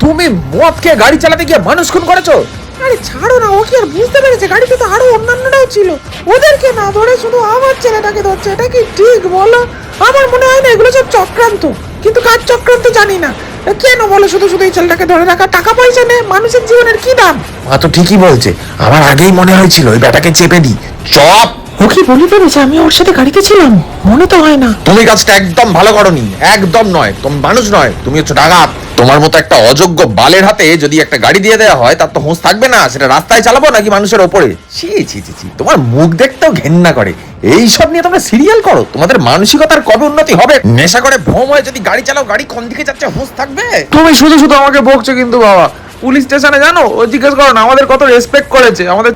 তুমি মদ খেয়ে গাড়ি চালাতে গিয়ে মানুষ খুন করেছ? আরে ছাড়ো না ও কি আর বুঝতে পেরেছে? গাড়িতে তো আরও অন্যান্যরাও ছিল। ওদেরকে না ধরে শুধু আমার ছেলেটাকে ধরছে এটা কি ঠিক বলো? আমার মনে হয় না এগুলো সব চক্রান্ত। কিন্তু কাজ চক্রান্ত জানি না। কেন বলো শুধু শুধু এই ছেলেটাকে ধরে রাখা? টাকা পয়সা নেই মানুষের জীবনের কি দাম? মা তো ঠিকই বলছে আমার আগেই মনে হয়েছিল ওই ব্যাটাকে চেপে দি চপ! ও কি বলে ফেলেছে? আমি ওর সাথে গাড়িতে ছিলাম মনে তো হয় না। তুমি কাজটা একদম ভালো করনি একদম নয় তুমি মানুষ নয় তুমি হচ্ছে ডাকাত। তোমার মতো একটা অযোগ্য বালের হাতে যদি একটা গাড়ি দিয়ে দেওয়া হয় তার তো হুঁশ থাকবে না। সেটা রাস্তায় চালাবো নাকি মানুষের ওপরে? ছি ছি ছি তোমার মুখ দেখতেও ঘেন্না করে। এই সব নিয়ে তোমরা সিরিয়াল করো। তোমাদের মানসিকতার কবে উন্নতি হবে? নেশা করে ভ্রম হয়ে যদি গাড়ি চালাও গাড়ি কোন দিকে যাচ্ছে? হুঁশ থাকবে? তুমি শুধু শুধু আমাকে বকছো কিন্তু বাবা। পুলিশ স্টেশনে জানো? ও জিজ্ঞেস করো না আমাদের কত রেসপেক্ট করেছে। আমাদের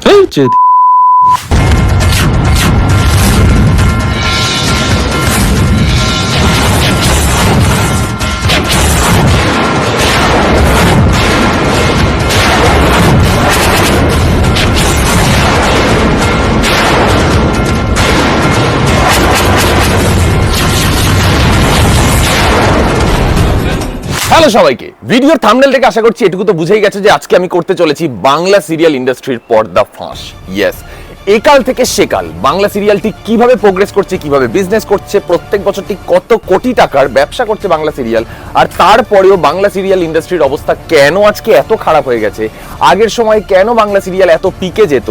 হ্যালো সবাইকে। ভিডিওর থামনেল থেকে আশা করছি এটুকু তো বুঝেই গেছে যে আজকে আমি করতে চলেছি বাংলা সিরিয়াল ইন্ডাস্ট্রির পর্দা ফাঁস। ইয়েস একাল থেকে সেকাল। বাংলা সিরিয়ালটি কীভাবে প্রোগ্রেস করছে, কীভাবে বিজনেস করছে, প্রত্যেক বছর ঠিক কত কোটি টাকার ব্যবসা করছে বাংলা সিরিয়াল, আর তারপরেও বাংলা সিরিয়াল ইন্ডাস্ট্রির অবস্থা কেন আজকে এত খারাপ হয়ে গেছে? আগের সময় কেন বাংলা সিরিয়াল এত পিকে যেত?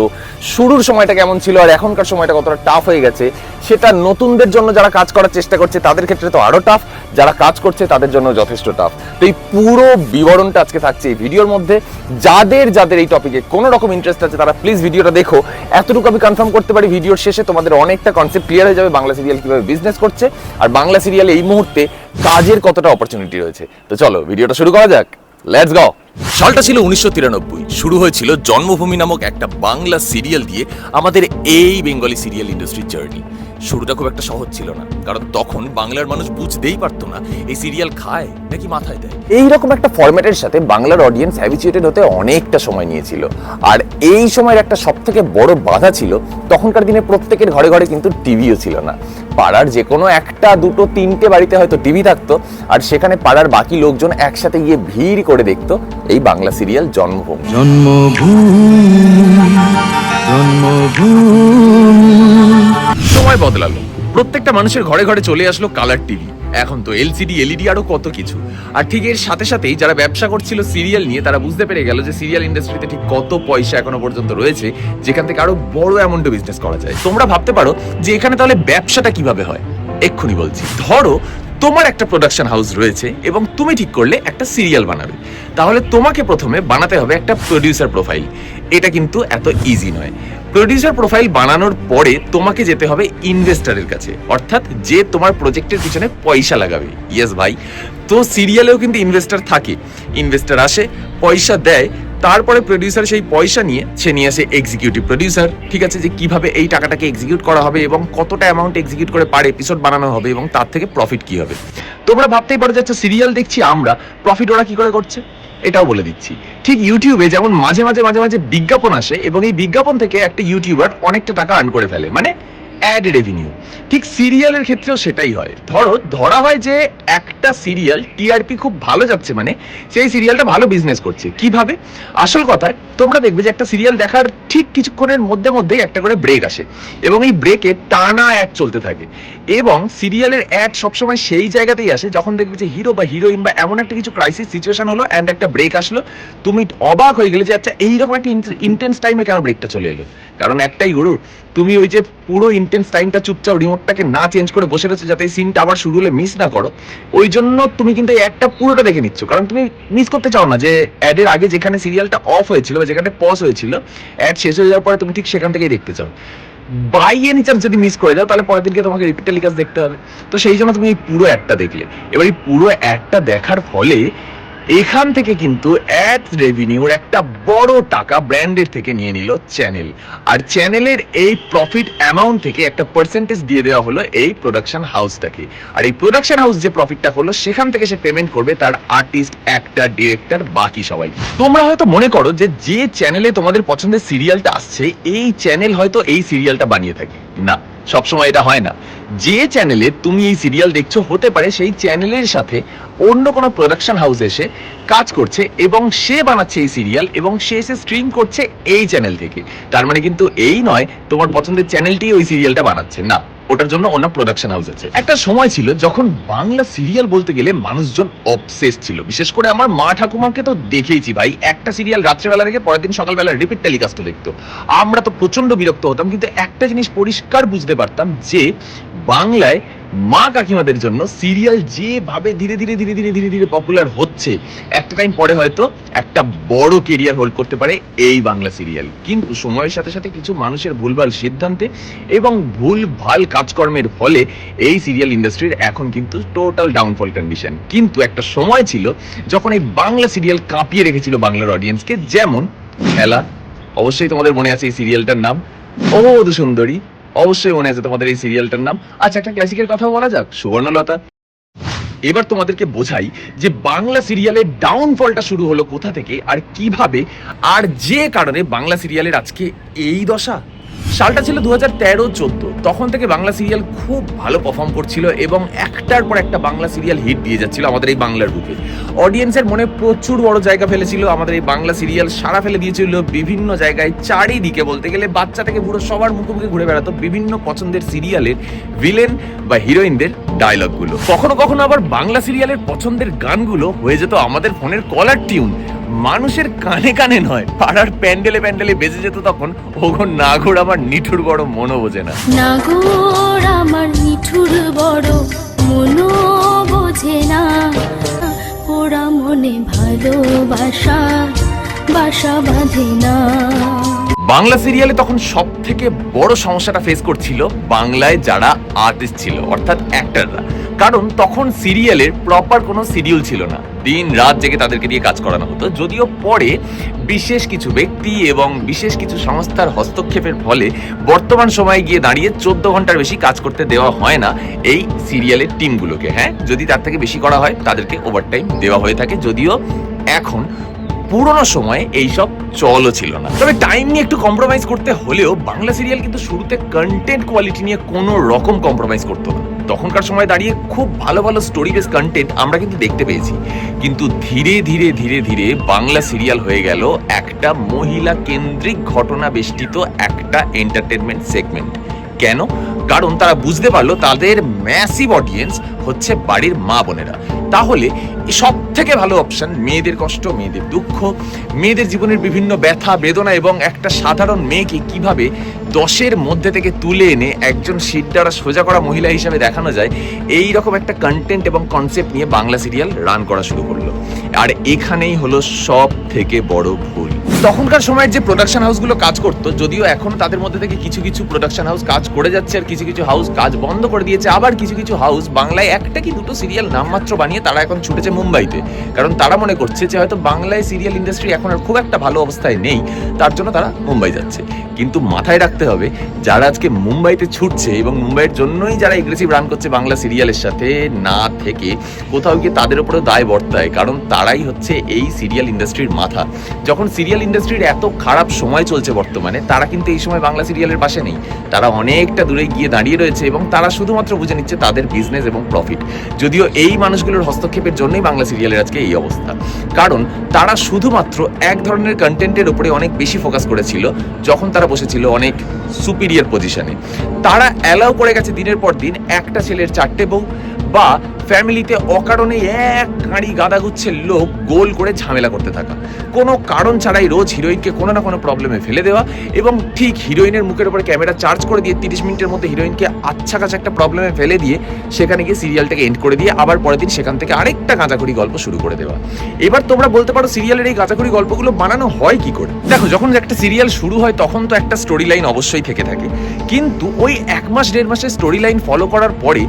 শুরুর সময়টা কেমন ছিল, আর এখনকার সময়টা কতটা টাফ হয়ে গেছে? সেটা নতুনদের জন্য যারা কাজ করার চেষ্টা করছে, তাদের ক্ষেত্রে তো আরও টাফ যারা কাজ করছে, তাদের জন্য যথেষ্ট টাফ তো এই পুরো বিবরণটা আজকে থাকছে এই ভিডিওর মধ্যে। যাদের যাদের এই টপিকে কোনো রকম ইন্টারেস্ট আছে, তারা প্লিজ ভিডিওটা দেখো। এতটুকু আমি কনফার্ম করতে পারি ভিডিওর শেষে তোমাদের অনেকটা কনসেপ্ট ক্লিয়ার হয়ে যাবে বাংলা সিরিয়াল কীভাবে বিজনেস করছে। আর বাংলা সিরিয়ালে এই মুহূর্তে কাজের কতটা অপরচুনিটি রয়েছে। তো চলো ভিডিওটা শুরু করা যাক। লেটস গো সালটা ছিল উনিশশো তিরানব্বই। শুরু হয়েছিল জন্মভূমি নামক একটা বাংলা সিরিয়াল দিয়ে আমাদের এই বেঙ্গলি সিরিয়াল ইন্ডাস্ট্রির জার্নি। শুরুটা খুব একটা সহজ ছিল না, কারণ তখন বাংলার মানুষ বুঝতেই পারতো না, এই সিরিয়াল খায় নাকি মাথায় দেয়। এইরকম একটা ফরম্যাটের সাথে বাংলার অডিয়েন্স হ্যাবিচুয়েটেড হতে অনেকটা সময় নিয়েছিল। আর এই সময়ের একটা সব থেকে বড় বাধা ছিল, তখনকার দিনে প্রত্যেকের ঘরে ঘরে কিন্তু টিভিও ছিল না। পাড়ার যে কোনো একটা দুটো তিনটে বাড়িতে হয়তো টিভি থাকতো আর সেখানে পাড়ার বাকি লোকজন একসাথে গিয়ে ভিড় করে দেখতো এই বাংলা সিরিয়াল জন্মভূমি। সময় বদলালো। প্রত্যেকটা মানুষের ঘরে ঘরে চলে আসলো কালার টিভি। এখন তো এলসিডি এলইডি আরও কত কিছু। আর ঠিক এর সাথে সাথেই যারা ব্যবসা করছিল সিরিয়াল নিয়ে, তারা বুঝতে পেরে গেল যে সিরিয়াল ইন্ডাস্ট্রিতে ঠিক কত পয়সা এখনও পর্যন্ত রয়েছে, যেখান থেকে আরও বড় অ্যামাউন্টে বিজনেস করা যায়। তোমরা ভাবতে পারো যে এখানে তাহলে ব্যবসাটা কীভাবে হয়? এক্ষুনি বলছি। ধরো তোমার একটা প্রোডাকশন হাউস রয়েছে এবং তুমি ঠিক করলে একটা সিরিয়াল বানাবে। তাহলে তোমাকে প্রথমে বানাতে হবে একটা প্রডিউসার প্রোফাইল এটা কিন্তু এত ইজি নয়। প্রডিউসার প্রোফাইল বানানোর পরে তোমাকে যেতে হবে ইনভেস্টারের কাছে। অর্থাৎ যে তোমার প্রজেক্টের পিছনে পয়সা লাগাবে। ইয়েস ভাই। তো সিরিয়ালেও কিন্তু ইনভেস্টার থাকে। ইনভেস্টার আসে, পয়সা দেয় তারপরে প্রডিউসার সেই পয়সা নিয়ে সে নিয়ে আসে এক্সিকিউটিভ প্রডিউসার ঠিক আছে, যে কীভাবে এই টাকাটাকে এক্সিকিউট করা হবে এবং কতটা অ্যামাউন্ট এক্সিকিউট করে পার এপিসোড বানানো হবে এবং তার থেকে প্রফিট কি হবে। তোমরা ভাবতেই পারো যে আচ্ছা সিরিয়াল দেখছি আমরা প্রফিট ওরা কি করে করছে? এটাও বলে দিচ্ছি। ঠিক ইউটিউবে যেমন মাঝে মাঝে মাঝে মাঝে বিজ্ঞাপন আসে এবং এই বিজ্ঞাপন থেকে একটা ইউটিউবার অনেকটা টাকা আর্ন করে ফেলে। মানে অ্যাড রেভিনিউ ঠিক সিরিয়ালের ক্ষেত্রেও সেটাই হয়। ধরো, ধরা হয় যে একটা সিরিয়াল টিআরপি খুব ভালো যাচ্ছে মানে সেই সিরিয়ালটা ভালো বিজনেস করছে। কীভাবে? আসল কথা, তোমরা দেখবে যে একটা সিরিয়াল দেখার ঠিক কিছুক্ষণের মধ্যে মধ্যেই একটা করে ব্রেক আসে এবং এই ব্রেকে টানা অ্যাড চলতে থাকে। এবং সিরিয়ালের অ্যাড সবসময় সেই জায়গাতেই আসে যখন দেখবে যে হিরো বা হিরোইন বা এমন একটা কিছু ক্রাইসিস সিচুয়েশন হলো অ্যান্ড একটা ব্রেক আসলো। তুমি অবাক হয়ে গেলে যে আচ্ছা এইরকম একটা ইন্টেন্স টাইমে কেন ব্রেকটা চলে এলো? কারণ একটাই গুরু তুমি ওই যে পুরো ইন্টেন্স টাইমটা চুপচাপ রিমোটটাকে না চেঞ্জ করে বসে রয়েছে যাতে এই সিনটা আবার শুরু হলে মিস না করো, ওই জন্য তুমি কিন্তু একটা পুরোটা দেখে নিচ্ছ। কারণ তুমি মিস করতে চাও না যে অ্যাডের আগে যেখানে সিরিয়ালটা অফ হয়েছিল বা যেখানে পজ হয়েছিল অ্যাড শেষ হয়ে যাওয়ার পরে তুমি ঠিক সেখান থেকেই দেখতে চাও। বাই এনি চান্স যদি মিস করে যাও তাহলে পরের দিনকে তোমাকে রিপিট টেলিকাস্ট দেখতে হবে। তো সেই জন্য তুমি এই পুরো অ্যাডটা দেখলে। এবার এই পুরো অ্যাডটা দেখার ফলে এখান থেকে কিন্তু অ্যাড রেভিনিউর একটা বড় টাকা ব্র্যান্ডের থেকে নিয়ে নিল চ্যানেল আর চ্যানেলের এই প্রফিট অ্যামাউন্ট থেকে একটা পার্সেন্টেজ দিয়ে দেওয়া হলো এই প্রোডাকশন হাউসটাকে আর এই প্রোডাকশন হাউস যে প্রফিটটা হলো, সেখান থেকে সে পেমেন্ট করবে তার আর্টিস্ট অ্যাক্টর ডিরেক্টর বাকি সবাই। তোমরা হয়তো মনে করো যে যে চ্যানেলে তোমাদের পছন্দের সিরিয়ালটা আসছে, এই চ্যানেল হয়তো এই সিরিয়ালটা বানিয়ে থাকে। না। সবসময় এটা হয় না। যে চ্যানেলে তুমি এই সিরিয়াল দেখছ, হতে পারে সেই চ্যানেলের সাথে অন্য কোনো প্রোডাকশন হাউস এসে কাজ করছে এবং সে বানাচ্ছে এই সিরিয়াল এবং সে এসে স্ট্রিম করছে এই চ্যানেল থেকে। তার মানে কিন্তু এই নয়, তোমার পছন্দের চ্যানেলটি ওই সিরিয়ালটা বানাচ্ছে। না। ওটার জন্য ওনার প্রোডাকশন হাউস আছে। একটা সময় ছিল যখন বাংলা সিরিয়াল বলতে গেলে মানুষজন অবসেস ছিল। বিশেষ করে আমার মা ঠাকুমাকে তো দেখেইছি ভাই। একটা সিরিয়াল রাত্রেবেলা রেখে পরের দিন সকালবেলা রিপিট টেলিকাস্ট দেখতো। আমরা তো প্রচণ্ড বিরক্ত হতাম, কিন্তু একটা জিনিস পরিষ্কার বুঝতে পারতাম যে বাংলায় মা কাকিমাদের জন্য সিরিয়াল যেভাবে ধীরে ধীরে ধীরে ধীরে ধীরে ধীরে পপুলার হচ্ছে, একটা টাইম পরে হয়তো একটা বড় কেরিয়ার হোল্ড করতে পারে এই বাংলা সিরিয়াল কিন্তু সময়ের সাথে সাথে কিছু মানুষের ভুলভাল সিদ্ধান্তে এবং ভুল ভালো কাজকর্মের ফলে এই সিরিয়াল ইন্ডাস্ট্রির এখন কিন্তু টোটাল ডাউনফল কন্ডিশন কিন্তু একটা সময় ছিল যখন এই বাংলা সিরিয়াল কাঁপিয়ে রেখেছিল বাংলার অডিয়েন্সকে যেমন খেলা। অবশ্যই তোমাদের মনে আছে এই সিরিয়ালটার নাম, ও সুন্দরী অবশ্যই মনে আছে তোমাদের এই সিরিয়ালটার নাম। আচ্ছা একটা ক্লাসিকের কথা বলা যাক। সুবর্ণলতা, এবার তোমাদেরকে বোঝাই যে বাংলা সিরিয়ালের ডাউনফলটা শুরু হলো কোথা থেকে আর কীভাবে, আর যে কারণে বাংলা সিরিয়ালের আজকে এই দশা? সালটা ছিল দু হাজার তেরো, চোদ্দ। তখন থেকে বাংলা সিরিয়াল খুব ভালো পারফর্ম করছিল এবং একটার পর একটা বাংলা সিরিয়াল হিট দিয়ে যাচ্ছিল আমাদের এই বাংলার বুকে অডিয়েন্সের মনে প্রচুর বড় জায়গা ফেলেছিল। আমাদের এই বাংলা সিরিয়াল সারা ফেলে দিয়েছিল বিভিন্ন জায়গায়। চারিদিকে বলতে গেলে বাচ্চা থেকে পুরো সবার মুখে মুখে ঘুরে বেড়াতো বিভিন্ন পছন্দের সিরিয়ালের ভিলেন বা হিরোইনদের ডায়লগগুলো কখনো কখনো আবার বাংলা সিরিয়ালের পছন্দের গানগুলো হয়ে যেত আমাদের ফোনের কলার টিউন মানুষের কানে কানে নয়, পাড়ার প্যান্ডেলে প্যান্ডেলে বেজে যেত তখন, ওগো না ঘোর আমার নিঠুর বড় মনও বোঝে না। নাগর আমার নিঠুর বড় মনো বোঝে না। ওরা মনে ভালোবাসা বাসা বাঁধে না। বাংলা সিরিয়ালে তখন সব থেকে বড় সমস্যাটা ফেস করছিল বাংলায় যারা আর্টিস্ট ছিল অর্থাৎ অ্যাক্টররা কারণ তখন সিরিয়ালের প্রপার কোনো শিডিউল ছিল না। দিন, রাত জেগে তাদেরকে দিয়ে কাজ করানো হতো। যদিও পরে বিশেষ কিছু ব্যক্তি এবং বিশেষ কিছু সংস্থার হস্তক্ষেপের ফলে বর্তমান সময়ে গিয়ে দাঁড়িয়ে চোদ্দ ঘণ্টার বেশি কাজ করতে দেওয়া হয় না এই সিরিয়ালের টিমগুলোকে হ্যাঁ? যদি তার থেকে বেশি করা হয়, তাদেরকে ওভারটাইম দেওয়া হয়ে থাকে। যদিও এখন পুরোনো সময়ে এইসব চলও ছিল না। তবে টাইম নিয়ে একটু কম্প্রোমাইজ করতে হলেও বাংলা সিরিয়াল কিন্তু শুরুতে কন্টেন্ট কোয়ালিটি নিয়ে কোনো রকম কম্প্রোমাইজ করতো না। তখনকার সময় দাঁড়িয়ে খুব ভালো ভালো স্টোরি বেস কন্টেন্ট আমরা কিন্তু দেখতে পেয়েছি। কিন্তু ধীরে ধীরে ধীরে ধীরে বাংলা সিরিয়াল হয়ে গেল একটা মহিলা কেন্দ্রিক ঘটনা বেষ্টিত একটা এন্টারটেনমেন্ট সেগমেন্ট কেন? কারণ তারা বুঝতে পারল তাদের ম্যাসিভ অডিয়েন্স হচ্ছে বাড়ির মা বোনেরা। তাহলে সব থেকে ভালো অপশন মেয়েদের কষ্ট, মেয়েদের দুঃখ, মেয়েদের জীবনের বিভিন্ন ব্যথা, বেদনা এবং একটা সাধারণ মেয়েকে কীভাবে দশের মধ্যে থেকে তুলে এনে একজন সিট দ্বারা সোজা করা মহিলা হিসাবে দেখানো যায় এই রকম একটা কন্টেন্ট এবং কনসেপ্ট নিয়ে বাংলা সিরিয়াল রান করা শুরু করল। আর এখানেই হলো সব থেকে বড় ভুল। তখনকার সময়ের যে প্রোডাকশন হাউসগুলো কাজ করতো, যদিও এখন তাদের মধ্যে থেকে কিছু কিছু প্রোডাকশন হাউস কাজ করে যাচ্ছে আর কিছু কিছু হাউস কাজ বন্ধ করে দিয়েছে। আবার কিছু কিছু হাউস বাংলায় একটা কি দুটো সিরিয়াল নামমাত্র বানিয়ে তারা এখন ছুটেছে মুম্বাইতে। কারণ তারা মনে করছে যে হয়তো বাংলায় সিরিয়াল ইন্ডাস্ট্রি এখন আর খুব একটা ভালো অবস্থায় নেই, তার জন্য তারা মুম্বাই যাচ্ছে। কিন্তু মাথায় রাখতে হবে, যারা আজকে মুম্বাইতে ছুটছে এবং মুম্বাইয়ের জন্যই যারা এগ্রেসিভ রান করছে বাংলা সিরিয়ালের সাথে, না থেকে কোথাও গিয়ে তাদের উপরেও দায় বর্তায়, কারণ তারাই হচ্ছে এই সিরিয়াল ইন্ডাস্ট্রির মাথা। যখন সিরিয়াল ইন্ডাস্ট্রির এত খারাপ সময় চলছে বর্তমানে, তারা কিন্তু এই সময় বাংলা সিরিয়ালের পাশে নেই। তারা অনেকটা দূরে গিয়ে দাঁড়িয়ে রয়েছে এবং তারা শুধুমাত্র বুঝে নিচ্ছে তাদের বিজনেস এবং প্রফিট যদিও এই মানুষগুলোর হস্তক্ষেপের জন্যই বাংলা সিরিয়ালের আজকে এই অবস্থা। কারণ তারা শুধুমাত্র এক ধরনের কন্টেন্টের উপরে অনেক বেশি ফোকাস করেছিল, যখন তারা বসেছিল অনেক সুপিরিয়র পজিশনে তারা অ্যালাউ করে গেছে দিনের পর দিন একটা ছেলের চারটে বউ বা ফ্যামিলিতে অকারণে এক কাঁড়ি গাদাগুচ্ছের লোক গোল করে ঝামেলা করতে থাকা। কোনো কারণ ছাড়াই রোজ হিরোইনকে কোনো না কোনো প্রবলেমে ফেলে দেওয়া এবং ঠিক হিরোইনের মুখের উপরে ক্যামেরা চার্জ করে দিয়ে তিরিশ মিনিটের মধ্যে হিরোইনকে আচ্ছা কাছে একটা প্রবলেমে ফেলে দিয়ে সেখানে গিয়ে সিরিয়ালটাকে এন্ড করে দিয়ে আবার পরের দিন সেখান থেকে আরেকটা গাঁজাখড়ি গল্প শুরু করে দেওয়া। এবার তোমরা বলতে পারো সিরিয়ালের এই গাঁজাখড়ি গল্পগুলো বানানো হয় কি করে? দেখো, যখন একটা সিরিয়াল শুরু হয় তখন তো একটা স্টোরি লাইন অবশ্যই থেকে থাকে। কিন্তু ওই এক মাস, দেড় মাসের স্টোরি লাইন ফলো করার পরে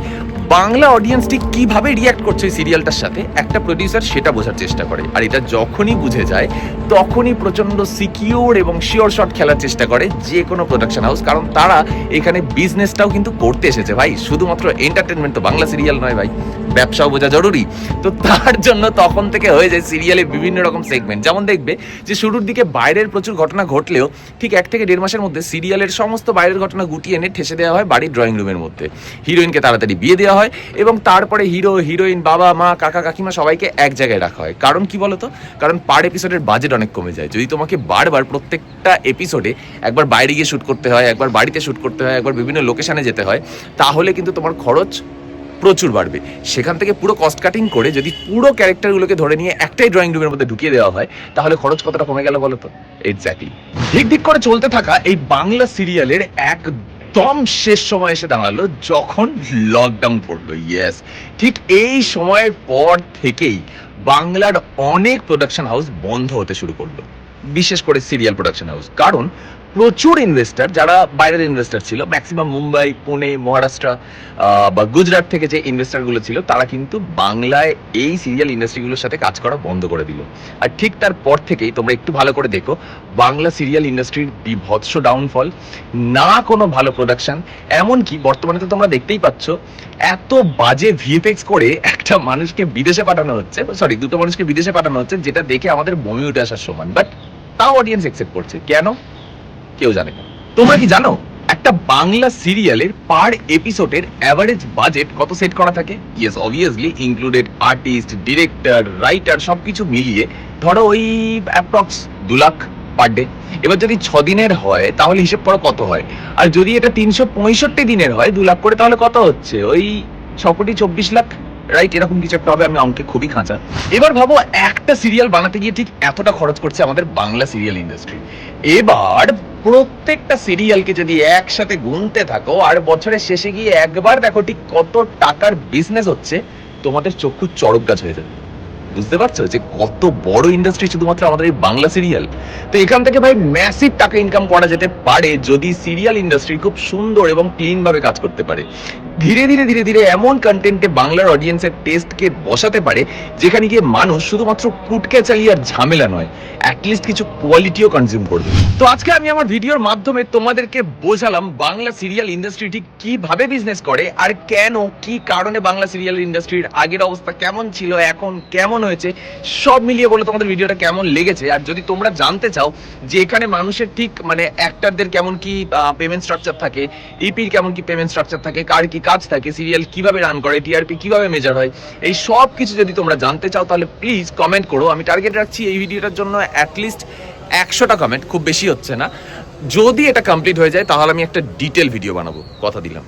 বাংলা অডিয়েন্স ঠিক কীভাবে রিয়াক্ট করছে ওই সিরিয়ালটার সাথে? একটা প্রডিউসার সেটা বোঝার চেষ্টা করে। আর এটা যখনই বুঝে যায়, তখনই প্রচণ্ড সিকিউর এবং শিওর শট খেলার চেষ্টা করে যে কোনো প্রোডাকশন হাউস কারণ তারা এখানে বিজনেসটাও কিন্তু করতে এসেছে ভাই। শুধুমাত্র এন্টারটেনমেন্ট তো বাংলা সিরিয়াল নয় ভাই। ব্যবসাও বোঝা জরুরি। তো তার জন্য তখন থেকে হয়ে যায় সিরিয়ালে বিভিন্ন রকম সেগমেন্ট যেমন দেখবে যে শুরুর দিকে বাইরের প্রচুর ঘটনা ঘটলেও ঠিক এক থেকে দেড় মাসের মধ্যে সিরিয়ালের সমস্ত বাইরের ঘটনা গুটিয়ে এনে ঠেসে দেওয়া হয় বাড়ির ড্রয়িং রুমের মধ্যে। হিরোইনকে তাড়াতাড়ি বিয়ে দেওয়া হয়। এবং তারপরে হিরো, হিরোইন, বাবা, মা, কাকা, কাকিমা সবাইকে এক জায়গায় রাখা হয়। কারণ কি বলতো? কারণ পার এপিসোডের বাজেট অনেক কমে যায়। যদি তোমাকে বারবার প্রত্যেকটা এপিসোডে একবার বাইরে গিয়ে শ্যুট করতে হয়, একবার বাড়িতে শ্যুট করতে হয়, একবার বিভিন্ন লোকেশানে যেতে হয়, তাহলে কিন্তু তোমার খরচ প্রচুর বাড়বে। সেখান থেকে পুরো কস্ট কাটিং করে যদি পুরো ক্যারেক্টারগুলোকে ধরে নিয়ে একটাই ড্রয়িং রুমের মধ্যে ঢুকিয়ে দেওয়া হয়, তাহলে খরচ কতটা কমে গেল বলো তো এক্স্যাক্টলি ঠিক ঠিক করে চলতে থাকা এই বাংলা সিরিয়ালের একদম শেষ সময় এসে দাঁড়াল যখন লকডাউন পড়ল ইয়েস ঠিক এই সময়ের পর থেকেই বাংলার অনেক প্রোডাকশন হাউস বন্ধ হতে শুরু করল, বিশেষ করে সিরিয়াল প্রোডাকশন হাউস কারণ প্রচুর ইনভেস্টার যারা বাইরের ইনভেস্টার ছিল ম্যাক্সিমাম মুম্বাই, পুনে, মহারাষ্ট্র বা গুজরাট থেকে যে ইনভেস্টারগুলো ছিল, তারা কিন্তু বাংলায় এই সিরিয়াল ইন্ডাস্ট্রিগুলোর সাথে কাজ করা বন্ধ করে দিল। আর ঠিক তারপর থেকেই তোমরা একটু ভালো করে দেখো, বাংলা সিরিয়াল ইন্ডাস্ট্রির বিভৎস ডাউনফল না কোনো ভালো প্রোডাকশন এমনকি বর্তমানে তো তোমরা দেখতেই পাচ্ছ, এত বাজে ভিএফএক্স করে একটা মানুষকে বিদেশে পাঠানো হচ্ছে সরি দুটো মানুষকে বিদেশে পাঠানো হচ্ছে, যেটা দেখে আমাদের বমি উঠে আসার সমান। বাট তাও অডিয়েন্স একসেপ্ট করছে। কেন? কেউ জানে না। তোমরা কি জানো, একটা বাংলা সিরিয়ালের পার এপিসোডের অ্যাভারেজ বাজেট কত সেট করা থাকে? Yes obviously included artist director writer সবকিছু মিলিয়ে ধরো ওই অ্যাপ্রক্স দু লাখ পার ডে এবার যদি ছ দিনের হয়, তাহলে হিসেব করো কত হয়? আর যদি এটা তিনশো পঁয়ষট্টি দিনের হয়, দু লাখ করে, তাহলে কত হচ্ছে? ওই ছ কোটি চব্বিশ লাখ? রাইট এরকম কিছু একটা হবে, আমি অঙ্কে খুবই খাঁচা। এবার ভাবো, একটা সিরিয়াল বানাতে গিয়ে ঠিক এতটা খরচ করছে আমাদের বাংলা সিরিয়াল ইন্ডাস্ট্রি এবার প্রত্যেকটা সিরিয়ালকে যদি একসাথে গুনতে থাকো, আর বছরের শেষে গিয়ে একবার দেখো ঠিক কত টাকার বিজনেস হচ্ছে, তোমাদের চক্ষু চড়ক গাছ হয়ে যাবে। বুঝতে পারছ? যে কত বড় ইন্ডাস্ট্রি শুধুমাত্র আমাদের এই বাংলা সিরিয়াল তো এখান থেকে ভাই ম্যাসিভ টাকা ইনকাম করা যেতে পারে যদি সিরিয়াল ইন্ডাস্ট্রি খুব সুন্দর এবং ক্লিন ভাবে কাজ করতে পারে। ধীরে ধীরে ধীরে ধীরে এমন কন্টেন্টে বাংলার অডিয়েন্সের টেস্টকে বসাতে পারে, যেখানে গিয়ে মানুষ শুধুমাত্র কুটকে চালিয়ে আর ঝামেলা নয় অ্যাটলিস্ট কিছু কোয়ালিটিও কনজিউম করবে। তো আজকে আমি আমার ভিডিওর মাধ্যমে তোমাদেরকে বোঝালাম বাংলা সিরিয়াল ইন্ডাস্ট্রি ঠিক কীভাবে বিজনেস করে, আর কেন, কি কারণে বাংলা সিরিয়াল ইন্ডাস্ট্রির আগের অবস্থা কেমন ছিল, এখন কেমন হয়েছে, সব মিলিয়ে বলে তোমাদের ভিডিওটা কেমন লেগেছে? আর যদি তোমরা জানতে চাও যে এখানে মানুষের ঠিক মানে অ্যাক্টরদের কেমন কি পেমেন্ট স্ট্রাকচার থাকে ইপির কেমন কি পেমেন্ট স্ট্রাকচার থাকে, কার কি কাজ থাকে সিরিয়াল কীভাবে রান করে টিআরপি কীভাবে মেজার হয়, এই সব কিছু যদি তোমরা জানতে চাও তাহলে প্লিজ কমেন্ট করো। আমি টার্গেট রাখছি এই ভিডিওটার জন্য অ্যাটলিস্ট একশোটা কমেন্ট খুব বেশি হচ্ছে না। যদি এটা কমপ্লিট হয়ে যায় তাহলে আমি একটা ডিটেল ভিডিও বানাবো, কথা দিলাম।